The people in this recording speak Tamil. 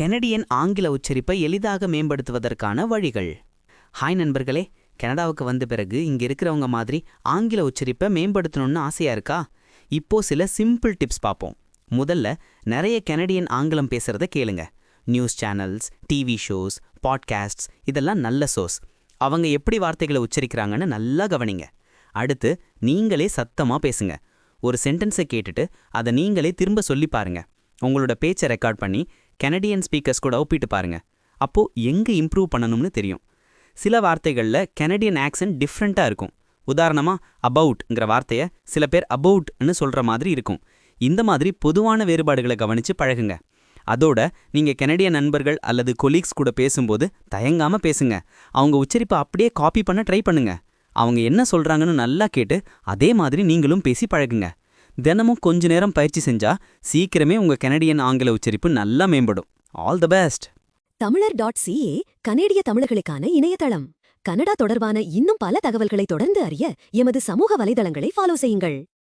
கெனடியன் ஆங்கில உச்சரிப்பை எளிதாக மேம்படுத்துவதற்கான வழிகள். ஹாய் நண்பர்களே கனடாவுக்கு வந்த பிறகு இங்க இருக்கிறவங்க மாதிரி ஆங்கில உச்சரிப்பை மேம்படுத்தணும்னு ஆசையா இருக்கா? இப்போ சில சிம்பிள் டிப்ஸ் பார்ப்போம் முதல்ல நிறைய கெனடியன் ஆங்கிலம் பேசுறத கேளுங்க. News channels TV shows podcasts இதெல்லாம் நல்ல சோர்ஸ் அவங்க எப்படி வார்த்தைகளை உச்சரிக்கிறாங்கன்னு நல்லா கவனிங்க. அடுத்து நீங்களே சத்தமா பேசுங்க. ஒரு சென்டென்ஸை கேட்டுட்டு அதை நீங்களே திரும்ப சொல்லி பாருங்க. உங்களோட பேச்சை ரெக்கார்ட் பண்ணி கெனடியன் ஸ்பீக்கர்ஸ் கூட ஒப்பிட்டு பாருங்க. அப்போ எங்க இம்ப்ரூவ் பண்ணணும்னு தெரியும். சில வார்த்தைகளில் கெனடியன் ஆக்சன்ட் டிஃப்ரெண்ட்டாக இருக்கும். உதாரணமா அபவுட்ங்கிற வார்த்தையை சில பேர் அபவுட்னு சொல்ற மாதிரி இருக்கும். இந்த மாதிரி பொதுவான வேறுபாடுகளை கவனிச்சு பழகுங்க. அதோட நீங்க கெனடிய நண்பர்கள் அல்லது கொலீக்ஸ் கூட பேசும்போது தயங்காம பேசுங்க. அவங்க உச்சரிப்பை அப்படியே காப்பி பண்ண ட்ரை பண்ணுங்க. அவங்க என்ன சொல்றாங்கன்னு நல்லா கேட்டு அதே மாதிரி நீங்களும் பேசி பழகுங்க. தினமும் கொஞ்ச நேரம் பயிற்சி செஞ்சா சீக்கிரமே உங்க கெனடியன் ஆங்கில உச்சரிப்பு நல்லா மேம்படும். All the best Tamilar dot CA கனேடிய தமிழர்களுக்கான இணையதளம். கனடா தொடர்பான இன்னும் பல தகவல்களை தொடர்ந்து அறிய எமது சமூக வலைதளங்களை ஃபாலோ செய்யுங்கள்.